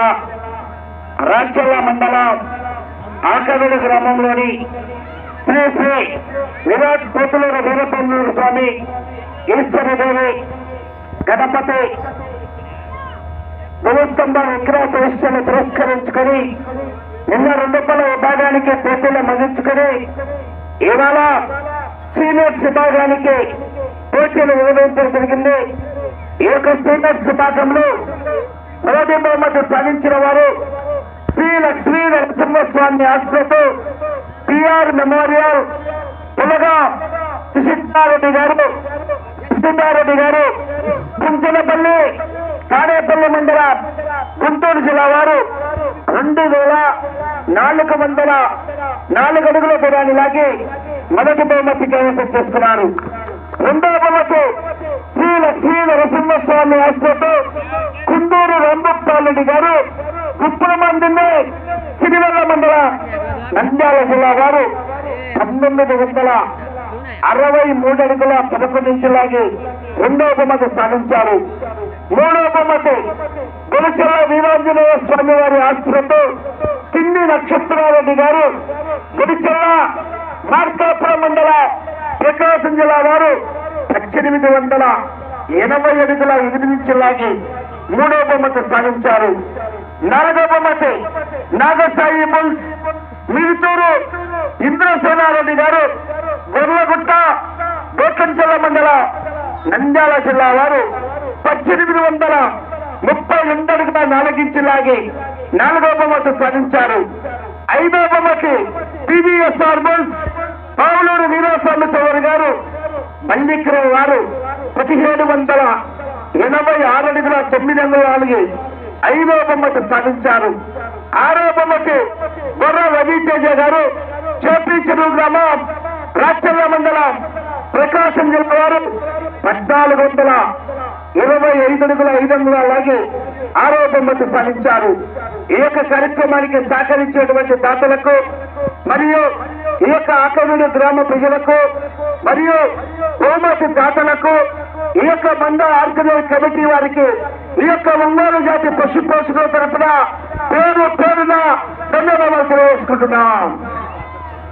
జిల్లా రాచల్ల మండలం ఆకవేడు గ్రామంలోని శ్రీ శ్రీ విరాట్ పోతులూరు వీరపల్లూరు స్వామి ఈశ్వరదేవి గణపతి గురుస్తంభ విగ్రహ ప్రతిష్టను పురస్కరించుకొని నిన్న రెండు పల విభాగానికి పోటీలు ముగించుకొని ఇవాళ సీనియర్స్ విభాగానికి పోటీలు వివరించడం జరిగింది. ఈ యొక్క సీనియర్స్ విభాగంలో కుటుంబం మధ్య సాధించిన వారు శ్రీ లక్ష్మీ నరసింహస్వామి ఆశ్రతో పిఆర్ మెమోరియల్ పులగా సుశితారెడ్డి గారు సుశితారెడ్డి గారు కుంచనపల్లి తాడేపల్లి మండల గుంటూరు జిల్లా వారు రెండు వేల నాలుగు వందల నాలుగు అడుగుల దూరాన్ని లాగి మొదటి బహుమతి కైవసం చేసుకున్నారు. రెండవ బహుమతి శ్రీ లక్ష్మీ నరసింహస్వామి ఆశ్రతో రెడ్డి గారు ఇప్పుడు మందిని సిరివెల్ల మండల నంద్యాల జిల్లా వారు పంతొమ్మిది వందల అరవై మూడు అడుగుల పదకొండు ఇంచులాగి రెండో బహుమతి సాధించారు. మూడో బహుమతి గురుచల వీరాంజనేయ స్వామి వారి ఆశ్రతో కింది నక్షత్రారెడ్డి గారు గురుచల మార్కాపురం మండల ప్రకాశం జిల్లా వారు పద్దెనిమిది వందల ఎనభై అడుగుల ఎనిమిది ఇంచులాగి మూడో బహుమతి సాధించారు. నాలుగో బహుమతి నాగసాయి బుల్స్ మిరుతూరు ఇంద్రసేనారెడ్డి గారు గొర్లగుట్ట గోకంచెల మండల నంద్యాల జిల్లా వారు పద్దెనిమిది వందల ముప్పై రెండు అడుగుల నాలుగించులాగి నాలుగో బహుమతి సాధించారు. ఐదో బహుమతి పివిఎస్ఆర్ బుల్స్ పావులూరు వీరస్వామి చౌరి గారు మల్లిక్రవ్ వారు పదిహేడు వందల ఎనభై ఆరు అడుగుల తొమ్మిది వందల నాలుగు ఐదో బొమ్మకు సాధించారు. ఆరో బొమ్మకు బొర్ర రవితేజ గారు చేపీ గ్రామం రాచర్ల మండలం ప్రకాశం జిల్లా వారు పద్నాలుగు వందల ఇరవై ఐదు అడుగుల ఐదు వందల అలాగే ఆరో బొమ్మకు సాధించారు. ఈ యొక్క కార్యక్రమానికి సహకరించేటువంటి దాతలకు మరియు ఈ యొక్క ఆకవీడు గ్రామ ప్రజలకు మరియు బహుమతి దాతలకు ఈ యొక్క మంద ఆర్గనైజ్ కమిటీ వారికి ఈ యొక్క ఒంగోలు జాతి పశు పోషకుల తరపున పేరు పేరున ధన్యవాదాలు తెలియజేసుకుంటున్నాం.